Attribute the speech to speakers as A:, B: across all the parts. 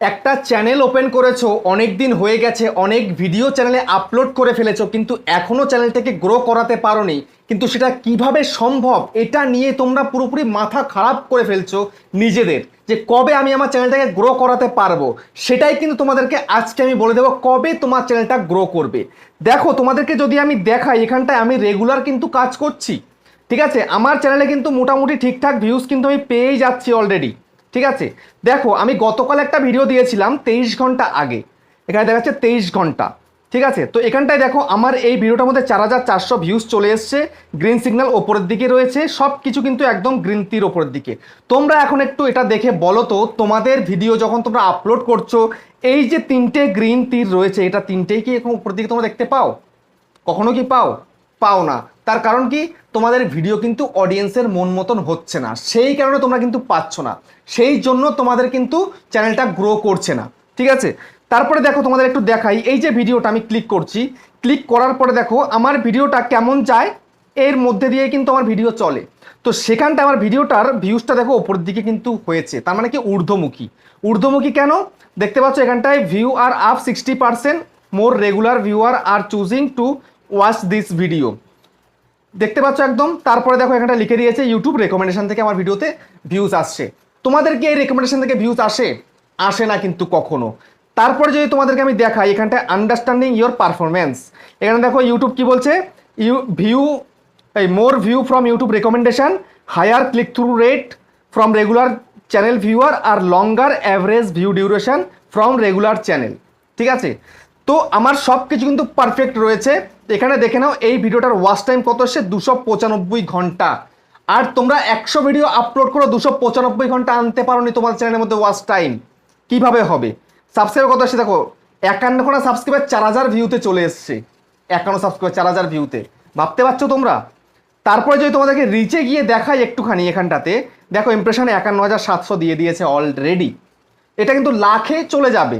A: একটা channel open করেছ অনেক দিন হয়ে গেছে, অনেক ভিডিও চ্যানেলে আপলোড করে ফেলেছো, কিন্তু এখনও চ্যানেলটাকে গ্রো করাতে পারোনি। কিন্তু সেটা কীভাবে সম্ভব, এটা নিয়ে তোমরা পুরোপুরি মাথা খারাপ করে ফেলছো নিজেদের, যে কবে আমি আমার চ্যানেলটাকে গ্রো করাতে পারব? সেটাই কিন্তু তোমাদেরকে আজকে আমি বলে দেবো কবে তোমার চ্যানেলটা গ্রো করবে। দেখো, তোমাদেরকে যদি আমি দেখাই, এখানটায় আমি রেগুলার কিন্তু কাজ করছি, ঠিক আছে? আমার চ্যানেলে কিন্তু মোটামুটি ঠিকঠাক ভিউজ কিন্তু আমি পেয়েই যাচ্ছি অলরেডি ঠিক আছে? দেখো, আমি গতকাল একটা ভিডিও দিয়েছিলাম তেইশ ঘণ্টা আগে। এখানে দেখা যাচ্ছে তেইশ ঘণ্টা। ঠিক আছে? তো এখানটায় দেখো, আমার এই ভিডিওটার মধ্যে চার হাজার চারশো ভিউজ চলে এসছে গ্রিন সিগন্যাল ওপরের দিকে রয়েছে সব কিছু কিন্তু একদম গ্রিন তীর ওপরের দিকে। তোমরা এখন একটু এটা দেখে বলো তো, তোমাদের ভিডিও যখন তোমরা আপলোড করছ, এই যে তিনটে গ্রিন তীর রয়েছে, এটা তিনটেই কি এখন উপরের দিকে তোমরা দেখতে পাও? কখনো কি পাও? পাও না। তার কারণ কি? তোমাদের ভিডিও কিন্তু অডিয়েন্সের মন মতন হচ্ছে না। সেই কারণে তোমরা কিন্তু পাচ্ছ না। সেই জন্য তোমাদের কিন্তু চ্যানেলটা গ্রো করছে না। ঠিক আছে? তারপরে দেখো তোমাদের একটু দেখাই। এই যে ভিডিওটা আমি ক্লিক করছি। ক্লিক করার পরে দেখো, আমার ভিডিওটা কেমন যায়? এর মধ্যে দিয়ে কিন্তু আমার ভিডিও চলে। তো সেখানটা আমার ভিডিওটার ভিউজটা দেখো, ওপরের দিকে কিন্তু হয়েছে। তার মানে কি? ঊর্ধ্বমুখী। ঊর্ধ্বমুখী কেন? দেখতে পাচ্ছ এখানটায় view are up sixty percent more regular viewer are choosing to watch this video দেখতে পাচ্ছ একদম? তারপরে দেখো এখানটা লিখে দিয়েছে ইউটিউব রেকমেন্ডেশন থেকে আমার ভিডিওতে ভিউজ আসছে। তোমাদের কি এই রেকমেন্ডেশন থেকে ভিউজ আসে? আসে না কিন্তু কখনো। তারপরে যদি তোমাদেরকে আমি দেখাই, এখানটায় আন্ডারস্ট্যান্ডিং ইয়োর পারফরমেন্স এখানে দেখো ইউটিউব কি বলছে? ইউ ভিউ এই more view from YouTube recommendation higher click through rate from regular channel viewer are longer average view duration from regular channel ঠিক আছে? তো আমার সব কিছু কিন্তু পারফেক্ট রয়েছে। এখানে দেখে নাও, এই ভিডিওটার ওয়াচ টাইম কত এসছে? দুশো পঁচানব্বই ঘণ্টা। আর তোমরা একশো ভিডিও আপলোড করে দুশো পঁচানব্বই ঘণ্টা আনতে পারোনি তোমার চ্যানেলের মধ্যে ওয়াচ টাইম কীভাবে হবে? সাবস্ক্রাইবার কত এসছে দেখো, একান্ন খানা সাবস্ক্রাইবার চার হাজার ভিউতে চলে এসছে। একান্ন সাবস্ক্রাইবার চার হাজার ভিউতে ভাবতে পারছ তোমরা? তারপরে যদি তোমাদেরকে রিচে গিয়ে দেখাই একটুখানি এখানটাতে, দেখো ইমপ্রেশন একান্ন হাজার সাতশো দিয়ে দিয়েছে অলরেডি এটা কিন্তু লাখে চলে যাবে।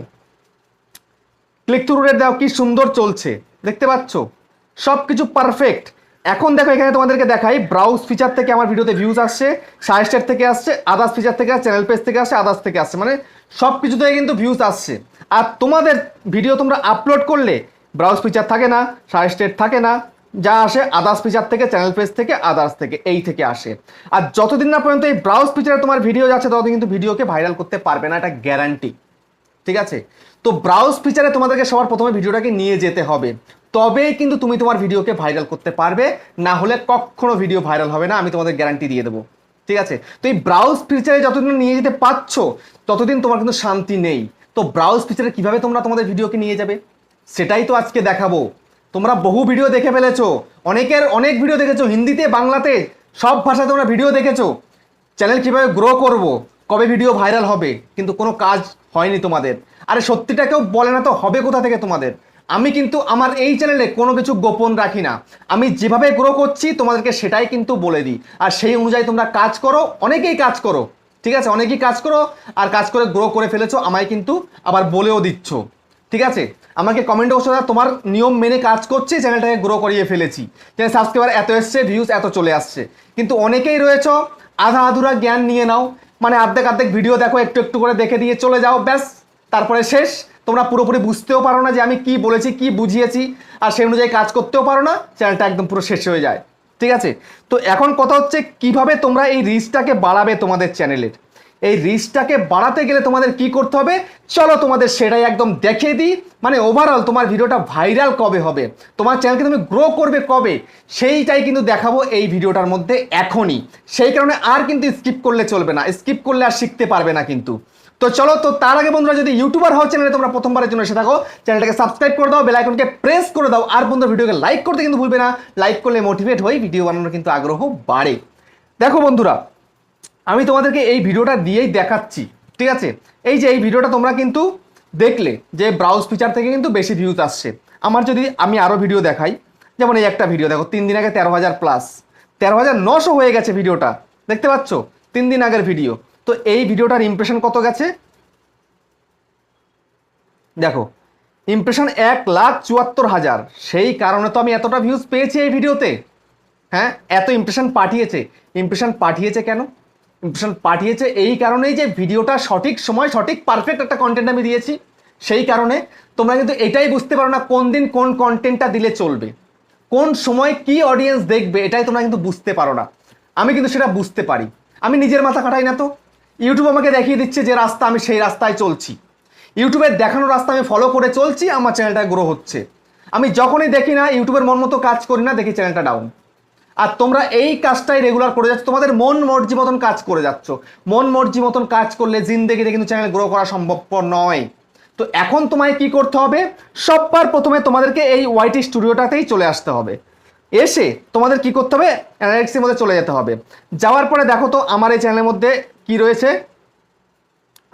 A: ক্লিক থ্রু রেট দাও কি সুন্দর চলছে। দেখতে পাচ্ছ? সব কিছু পারফেক্ট এখন দেখো, এখানে তোমাদেরকে দেখাই ব্রাউজ ফিচার থেকে আমার ভিডিওতে ভিউজ আসছে সাজেস্টেড থেকে আসছে আদার্স ফিচার থেকে আসছে চ্যানেল পেজ থেকে আসছে আদার্স থেকে আসছে মানে সব কিছু থেকে কিন্তু ভিউজ আসছে। আর তোমাদের ভিডিও তোমরা আপলোড করলে ব্রাউজ ফিচার থাকে না সাজেস্টেড থাকে না, যা আসে আদার্স ফিচার থেকে চ্যানেল পেজ থেকে আদার্স থেকে, এই থেকে আসে। আর যতদিন না পর্যন্ত এই ব্রাউজ ফিচারে তোমার ভিডিও যাচ্ছে, ততদিন কিন্তু ভিডিওকে ভাইরাল করতে পারবে না, এটা গ্যারান্টি ঠিক আছে? তো ব্রাউজ ফিচারে তোমাদেরকে সবার প্রথমে ভিডিওটাকে নিয়ে যেতে হবে। তবেই কিন্তু তুমি তোমার ভিডিওকে ভাইরাল করতে পারবে, না হলে কখনো ভিডিও ভাইরাল হবে না, আমি তোমাদের গ্যারান্টি দিয়ে দেবো। ঠিক আছে? তো এই ব্রাউজ ফিচারে যতদিন নিয়ে যেতে পারছ, ততদিন তোমার কিন্তু শান্তি নেই। তো ব্রাউজ ফিচারে কীভাবে তোমরা তোমাদের ভিডিওকে নিয়ে যাবে? সেটাই তো আজকে দেখাবো। তোমরা বহু ভিডিও দেখে ফেলেছো। অনেকের অনেক ভিডিও দেখেছ, হিন্দিতে, বাংলাতে, সব ভাষায় তোমরা ভিডিও দেখেছ। চ্যানেল কীভাবে গ্রো করব, কবে ভিডিও ভাইরাল হবে, কিন্তু কোনো কাজ হয়নি তোমাদের। আরে সত্যিটা কেউ বলে না তো হবে কোথা থেকে তোমাদের? আমি কিন্তু আমার এই চ্যানেলে কোনো কিছু গোপন রাখি না। আমি যেভাবে গ্রো করছি, তোমাদেরকে সেটাই কিন্তু বলে দিই। আর সেই অনুযায়ী তোমরা কাজ করো, অনেকেই কাজ করো। ঠিক আছে? অনেকেই কাজ করো, আর কাজ করে গ্রো করে ফেলেছো, আমায় কিন্তু আবার বলেও দিচ্ছ। ঠিক আছে? আমাকে কমেন্ট অবশ্যই তোমার নিয়ম মেনে কাজ করছি চ্যানেলটাকে গ্রো করিয়ে ফেলেছি। চ্যানেল সাবস্ক্রাইবার এত এসছে ভিউজ এত চলে আসছে। কিন্তু অনেকেই রয়েছে আধা আধুরা জ্ঞান নিয়ে নাও। মানে আর্ধেক আর্ধেক ভিডিও দেখো, একটু একটু করে দেখে দিয়ে চলে যাও, ব্যাস। তারপরে শেষ। তোমরা পুরোপুরি বুঝতেও পারো না যে আমি কি বলেছি, কি বুঝিয়েছি, আর সেই অনুযায়ী কাজ করতেও পারো না। চ্যানেলটা একদম পুরো শেষ হয়ে যায়। ঠিক আছে? তো এখন কথা হচ্ছে, কীভাবে তোমরা এই রিচটাকে বাড়াবে তোমাদের চ্যানেলের এই রিচটাকে বাড়াতে গেলে তোমাদের কি করতে হবে? চলো তোমাদের সেটাই একদম দেখিয়ে দিই। মানে ওভারঅল তোমার ভিডিওটা ভাইরাল কবে হবে? তোমার চ্যানেলকে তুমি গ্রো করবে কবে? সেইটাই কিন্তু দেখাবো এই ভিডিওটার মধ্যে এখনই। সেই কারণে আর কিন্তু স্কিপ করলে চলবে না। স্কিপ করলে আর শিখতে পারবে না কিন্তু। তো চলো, তো তার আগে বন্ধুরা যদি ইউটিউবার হও চ্যানেলে তোমরা প্রথমবারের জন্য এসে থাকো চ্যানেলটাকে সাবস্ক্রাইব করে দাও বেলাইকনকে প্রেস করে দাও। আর বন্ধু ভিডিওকে লাইক করতে কিন্তু ভুলবে না। লাইক করলে মোটিভেট হই ভিডিও বানানোর কিন্তু আগ্রহ বাড়ে। দেখো বন্ধুরা আমি তোমাদেরকে এই ভিডিওটা দিয়েই দেখাচ্ছি, ঠিক আছে? এই যে এই ভিডিওটা তোমরা কিন্তু দেখলে যে ব্রাউজ ফিচার থেকে কিন্তু বেশি ভিউজ আসছে। আমার যদি আমি আরও ভিডিও দেখাই, যেমন এই একটা ভিডিও দেখো, তিন দিন আগে তেরো হাজার প্লাস তেরো হাজার নশো হয়ে গেছে ভিডিওটা দেখতে পাচ্ছ? তিন দিন আগের ভিডিও তো এই ভিডিওটার ইমপ্রেশন কত গেছে? দেখো ইমপ্রেশন এক লাখ চুয়াত্তর হাজার। সেই কারণে তো আমি এতটা ভিউজ পেয়েছি এই ভিডিওতে হ্যাঁ এত ইমপ্রেশন পাঠিয়েছে। ইমপ্রেশন পাঠিয়েছে কেন? পাঠিয়েছে, এই কারণেই যে ভিডিওটা সঠিক সময়, সঠিক পারফেক্ট একটা কন্টেন্ট আমি দিয়েছি, সেই কারণে তোমরা কিন্তু এটাই বুঝতে পারো না কোন দিন কোন কন্টেন্টটা দিলে চলবে, কোন সময় কি অডিয়েন্স দেখবে, এটাই তোমরা কিন্তু বুঝতে পারো না। আমি কিন্তু সেটা বুঝতে পারি। আমি নিজের মাথা খাটাই না তো। ইউটিউব আমাকে দেখিয়ে দিচ্ছে যে রাস্তা, আমি সেই রাস্তায় চলছি। ইউটিউবের দেখানো রাস্তা আমি ফলো করে চলছি, আমার চ্যানেলটা গ্রো হচ্ছে। আমি যখনই দেখি না ইউটিউবের মন মতো কাজ করি না, দেখি চ্যানেলটা ডাউন আর তোমরা এই কাজটাই রেগুলার করে যাচ্ছ। তোমাদের মন মর্জি মতন কাজ করে যাচ্ছ। মন মর্জি মতন কাজ করলে জিন্দেগিতে কিন্তু চ্যানেল গ্রো করা সম্ভবপর নয়। তো এখন তোমায় কি করতে হবে? সববার প্রথমে তোমাদেরকে এই ওয়াইটি স্টুডিওটাতেই চলে আসতে হবে। এসে তোমাদের কি করতে হবে? অ্যানালিটিক্সের মধ্যে চলে যেতে হবে। যাওয়ার পরে দেখো তো আমার এই চ্যানেলের মধ্যে কি রয়েছে?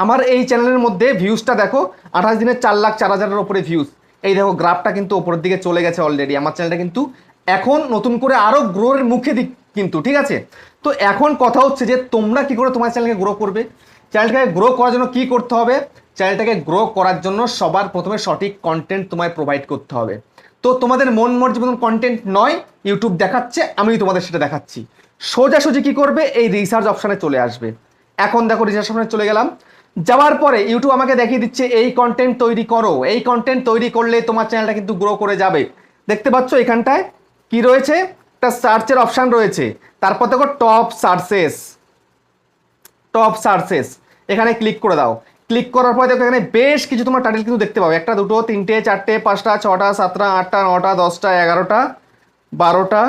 A: আমার এই চ্যানেলের মধ্যে ভিউজটা দেখো, আঠাশ দিনে চার লাখ চার হাজারের ওপরে ভিউজ এই দেখো গ্রাফটা কিন্তু ওপরের দিকে চলে গেছে অলরেডি আমার চ্যানেলটা কিন্তু এখন নতুন করে আরও গ্রোর মুখে দিক কিন্তু, ঠিক আছে? তো এখন কথা হচ্ছে যে তোমরা কি করে তোমার চ্যানেলকে গ্রো করবে? চ্যানেলটাকে গ্রো করার জন্য কি করতে হবে? চ্যানেলটাকে গ্রো করার জন্য সবার প্রথমে সঠিক কন্টেন্ট তোমায় প্রোভাইড করতে হবে। তো তোমাদের মন মর্জি মতন কন্টেন্ট নয় ইউটিউব দেখাচ্ছে, আমি তোমাদের সেটা দেখাচ্ছি। সোজাসুজি কি করবে? এই রিসার্চ অপশানে চলে আসবে। এখন দেখো রিসার্চ অপশানে চলে গেলাম। যাওয়ার পরে ইউটিউব আমাকে দেখিয়ে দিচ্ছে, এই কন্টেন্ট তৈরি করো, এই কন্টেন্ট তৈরি করলে তোমার চ্যানেলটা কিন্তু গ্রো করে যাবে। দেখতে পাচ্ছ এখানটায় কি রয়েছে? একটা সার্চের অপশান রয়েছে। তারপর দেখো টপ সার্চেস টপ সার্চেস এখানে ক্লিক করে দাও। ক্লিক করার পর দেখো এখানে বেশ কিছু তোমার টাইটেল কিন্তু দেখতে পাবে। একটা, দুটো, তিনটে, চারটে, পাঁচটা, ছটা, সাতটা, আটটা, নটা, দশটা, এগারোটা, বারোটা।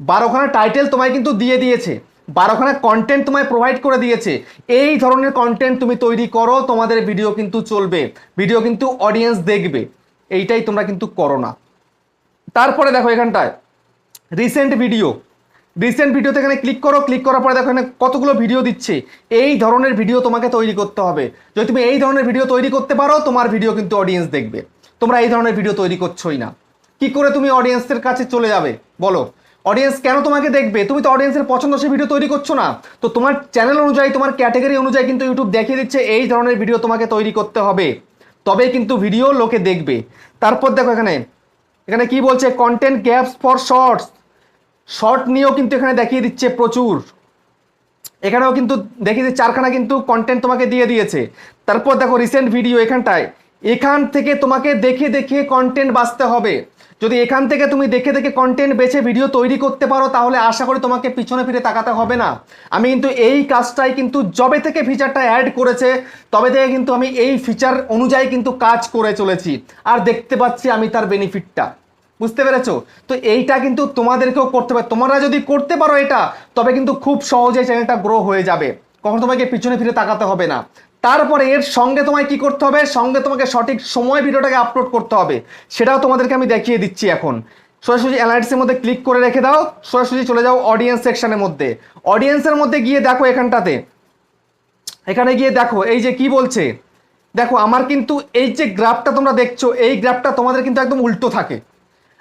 A: বারোখানা টাইটেল তোমায় কিন্তু দিয়ে দিয়েছে। বারোখানা কন্টেন্ট তোমায় প্রোভাইড করে দিয়েছে। এই ধরনের কন্টেন্ট তুমি তৈরি করো, তোমাদের ভিডিও কিন্তু চলবে। ভিডিও কিন্তু অডিয়েন্স দেখবে। এইটাই তোমরা কিন্তু করো না। তারপরে দেখো এখানটায় রিসেন্ট ভিডিও রিসেন্ট ভিডিওতে এখানে ক্লিক করো ক্লিক করার পরে দেখো এখানে কতগুলো ভিডিও দিচ্ছে। এই ধরনের ভিডিও তোমাকে তৈরি করতে হবে। যদি তুমি এই ধরনের ভিডিও তৈরি করতে পারো, তোমার ভিডিও কিন্তু অডিয়েন্স দেখবে। তোমরা এই ধরনের ভিডিও তৈরি করছোই না। কি করে তুমি অডিয়েন্সের কাছে চলে যাবে? বলো। অডিয়েন্স কেন তোমাকে দেখবে? তুমি তো অডিয়েন্সের পছন্দসই ভিডিও তৈরি করছ না। তো তোমার চ্যানেল অনুযায়ী, তোমার ক্যাটাগরি অনুযায়ী কিন্তু ইউটিউব দেখিয়ে দিচ্ছে, এই ধরনের ভিডিও তোমাকে তৈরি করতে হবে। তবে কিন্তু ভিডিও লোকে দেখবে। তারপর দেখো এখানে এখানে কি বলছে? Content gaps for shorts short নিয়েও কিন্তু এখানে দেখিয়ে দিচ্ছে প্রচুর। এখানেও কিন্তু দেখিয়ে দিচ্ছে, চারখানা কিন্তু কন্টেন্ট তোমাকে দিয়ে দিয়েছে। তারপর দেখো রিসেন্ট ভিডিও এখানটায়। এখান থেকে তোমাকে দেখে দেখে কন্টেন্ট বাঁচতে হবে। যদি এখান থেকে তুমি দেখে দেখে কন্টেন্ট বেছে ভিডিও তৈরি করতে পারো, তাহলে আশা করি তোমাকে পিছনে ফিরে তাকাতে হবে না। আমি কিন্তু এই কাজটাই কিন্তু জবে থেকে ফিচারটা অ্যাড করেছে, তবে থেকে কিন্তু আমি এই ফিচার অনুযায়ী কিন্তু কাজ করে চলেছি। আর দেখতে পাচ্ছি আমি তার বেনিফিটটা বুঝতে পেরেছ? তো এইটা কিন্তু তোমাদেরকেও করতে হবে তোমরা যদি করতে পারো এটা, তবে কিন্তু খুব সহজে চ্যানেলটা গ্রো হয়ে যাবে। কখনো তোমাকে পিছনে ফিরে তাকাতে হবে না। তারপরে এর সঙ্গে তোমায় কি করতে হবে? সঙ্গে তোমাকে সঠিক সময় ভিডিওটাকে আপলোড করতে হবে। সেটাও তোমাদেরকে আমি দেখিয়ে দিচ্ছি এখন। সোজাসুজি অ্যানালিটিক্সের মধ্যে ক্লিক করে রেখে দাও। সোজাসুজি চলে যাও অডিয়েন্স সেকশনের মধ্যে। অডিয়েন্সের মধ্যে গিয়ে দেখো এখানটাতে। এখানে গিয়ে দেখো, এই যে কি বলছে? দেখো, আমার কিন্তু এই যে গ্রাফটা তোমরা দেখছ, এই গ্রাফটা তোমাদের কিন্তু একদম উল্টো থাকে।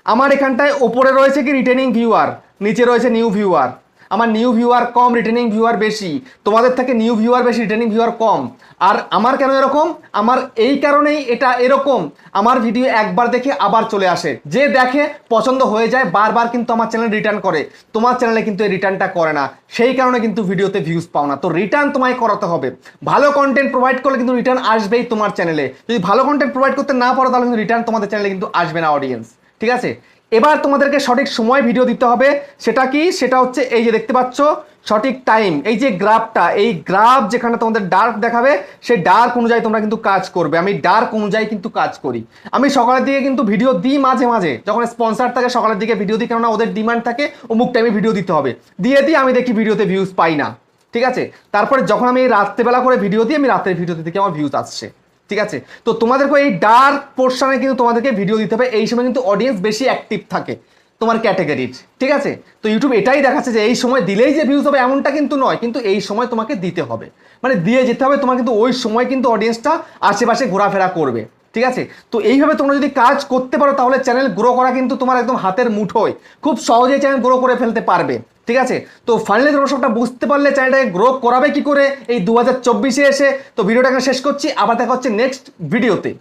A: আমার এখানটায় ওপরে রয়েছে কি রিটেনিং ভিউয়ার নিচে রয়েছে নিউ ভিউয়ার আমার নিউ ভিউয়ার কম রিটেনিং ভিউয়ার বেশি। তোমাদের থেকে নিউ ভিউয়ার বেশি রিটেনিং ভিউয়ার কম। আর আমার কেন এরকম? আমার এই কারণেই এটা এরকম। আমার ভিডিও একবার দেখে আবার চলে আসে। যে দেখে পছন্দ হয়ে যায়, বারবার কিন্তু আমার চ্যানেল রিটার্ন করে। তোমার চ্যানেলে কিন্তু এই রিটার্নটা করে না। সেই কারণে কিন্তু ভিডিওতে ভিউজ পাও না। তো রিটার্ন তোমায় করাতে হবে। ভালো কন্টেন্ট প্রোভাইড করলে কিন্তু রিটার্ন আসবেই তোমার চ্যানেলে যদি ভালো কন্টেন্ট প্রোভাইড করতে না পারো, তাহলে কিন্তু রিটার্ন তোমাদের চ্যানেলে কিন্তু আসবে না অডিয়েন্স ঠিক আছে? এবার তোমাদেরকে সঠিক সময় ভিডিও দিতে হবে। সেটা কি? সেটা হচ্ছে এই যে দেখতে পাচ্ছ, সঠিক টাইম এই যে গ্রাফটা এই গ্রাফ যেখানে তোমাদের ডার্ক দেখাবে সেই ডার্ক অনুযায়ী তোমরা কিন্তু কাজ করবে। আমি ডার্ক অনুযায়ী কিন্তু কাজ করি। আমি সকালের দিকে কিন্তু ভিডিও দিই মাঝে মাঝে। যখন স্পন্সার থাকে, সকালের দিকে ভিডিও দিই, কেননা ওদের ডিমান্ড থাকে, অমুক টাইমে ভিডিও দিতে হবে। দিয়ে দিই, আমি দেখি ভিডিওতে ভিউজ পাই না। ঠিক আছে? তারপরে যখন আমি রাত্রেবেলা করে ভিডিও দিই, আমি রাতের ভিডিওতে থেকে আমার ভিউজ আসছে। ঠিক আছে? তো তোমাদেরকে এই ডার্ক পোর্শনে কিন্তু তোমাদেরকে ভিডিও দিতে হবে। এই সময় কিন্তু অডিয়েন্স বেশি অ্যাক্টিভ থাকে তোমার ক্যাটাগরির ঠিক আছে? তো ইউটিউব এটাই দেখাচ্ছে যে এই সময় দিলেই যে ভিউজ হবে এমনটা কিন্তু নয়, কিন্তু এই সময় তোমাকে দিতে হবে। মানে দিয়ে যেতে হবে, তোমার কিন্তু ওই সময় কিন্তু অডিয়েন্সটা আশেপাশে ঘোরাফেরা করবে, ঠিক আছে? তো এইভাবে তোমরা যদি কাজ করতে পারো, তাহলে চ্যানেল গ্রো করা কিন্তু তোমার একদম হাতের মুঠোয়। খুব সহজেই চ্যানেল গ্রো করে ফেলতে পারবে। ঠিক আছে? তো ফাইনালি তোমরা সবটা বুঝতে পারলে চ্যানেলটাকে গ্রো করাবে কি করে? এই দু হাজার এসে। তো ভিডিওটা এখানে শেষ করছি। আবার দেখা হচ্ছে নেক্সট ভিডিওতে